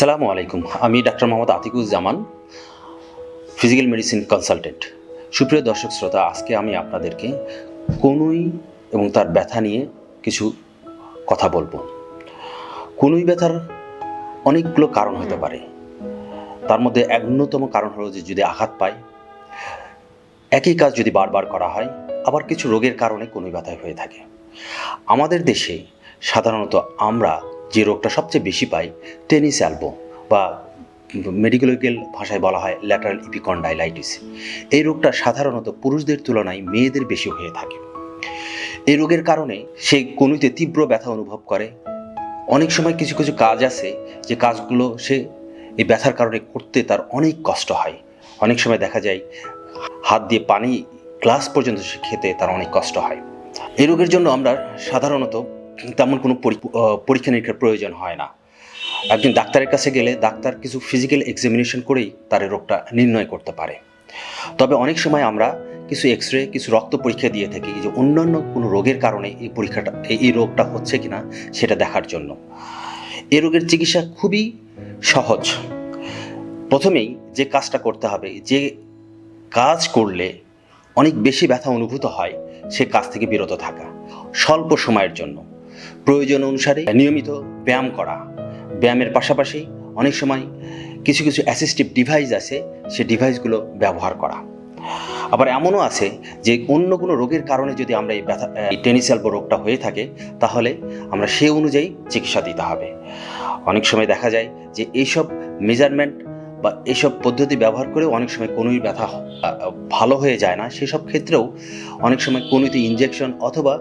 সালামু আলাইকুম। আমি doctor Mohammad Atikuzzaman physical medicine consultant সুপ্রিয় দর্শক শ্রোতা, আজকে আমি আপনাদেরকে কনুই এবং তার ব্যথা নিয়ে কিছু কথা বলব। কনুই ব্যথার অনেকগুলো কারণ হতে পারে। তার মধ্যে এক অন্যতম কারণ হলো যে যদি আঘাত পায়, একই কাজ যদি বারবার করা হয়, আবার কিছু রোগের কারণে কনুই ব্যথা হয়ে থাকে। আমাদের দেশে সাধারণত আমরা যে রোগটা সবচেয়ে বেশি পাই টেনিস অ্যালবো বা মেডিকেল ভাষায় বলা হয় ল্যাটারাল ইপিকন্ডাইলাইটিস এই রোগটা সাধারণত পুরুষদের তুলনায় মেয়েদের বেশি হয়ে থাকে। এই রোগের কারণে সে কনুইতে তীব্র ব্যথা অনুভব করে। অনেক সময় কিছু কিছু কাজ আছে যে কাজগুলো সে এই ব্যথার কারণে করতে তার অনেক কষ্ট হয়। অনেক সময় দেখা যায় হাত দিয়ে পানি গ্লাস পর্যন্ত সে খেতে তার অনেক কষ্ট হয়। এই রোগের জন্য আমরা সাধারণত তেমন কোনো পরি- পরীক্ষা নিরীক্ষার প্রয়োজন হয় না। একজন ডাক্তারের কাছে গেলে ডাক্তার কিছু ফিজিক্যাল এক্সামিনেশন করেই তার রোগটা নির্ণয় করতে পারে। তবে অনেক সময় আমরা কিছু এক্স রে কিছু রক্ত পরীক্ষা দিয়ে থাকি যে অন্যান্য কোনো রোগের কারণে এই পরীক্ষাটা, এই- রোগটা হচ্ছে কিনা সেটা দেখার জন্য। এই রোগের চিকিৎসা খুবই সহজ। প্রথমেই যে কাজটা করতে হবে, যে কাজ করলে অনেক বেশি ব্যথা অনুভূত হয় সে কাজ থেকে বিরত থাকা, স্বল্প সময়ের জন্য। প্রয়োজন অনুসারে নিয়মিত ব্যায়াম করা। ব্যায়ামের পাশাপাশি অনেক সময় কিছু কিছু অ্যাসিস্টিভ ডিভাইস আছে, সে ডিভাইসগুলো ব্যবহার করা। আবার এমনও আছে যে অন্য কোনো রোগের কারণে যদি আমরা এই ব্যথা টেনিস এলবো রোগটা হয়ে থাকে, তাহলে আমরা সে অনুযায়ী চিকিৎসা দিতে হবে। অনেক সময় দেখা যায় যে এইসব মেজারমেন্ট বা এইসব পদ্ধতি ব্যবহার করেও অনেক সময় কোনোই ব্যথা ভালো হয়ে যায় না। সেসব ক্ষেত্রেও অনেক সময় কনুইতে ইনজেকশন অথবা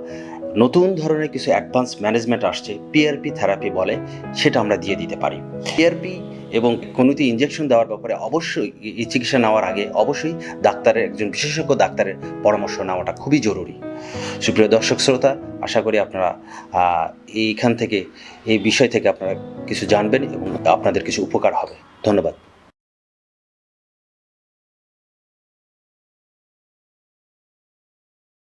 নতুন ধরনের কিছু অ্যাডভান্স ম্যানেজমেন্ট আসছে পিআরপি থেরাপি বলে, সেটা আমরা দিয়ে দিতে পারি। পিআরপি এবং কনুইতে ইনজেকশন দেওয়ার ব্যাপারে অবশ্যই চিকিৎসা নেওয়ার আগে অবশ্যই ডাক্তারের, একজন বিশেষজ্ঞ ডাক্তারের পরামর্শ নেওয়াটা খুবই জরুরি। সুপ্রিয় দর্শক শ্রোতা, আশা করি আপনারা এইখান থেকে, এই বিষয় থেকে আপনারা কিছু জানবেন এবং আপনাদের কিছু উপকার হবে। ধন্যবাদ।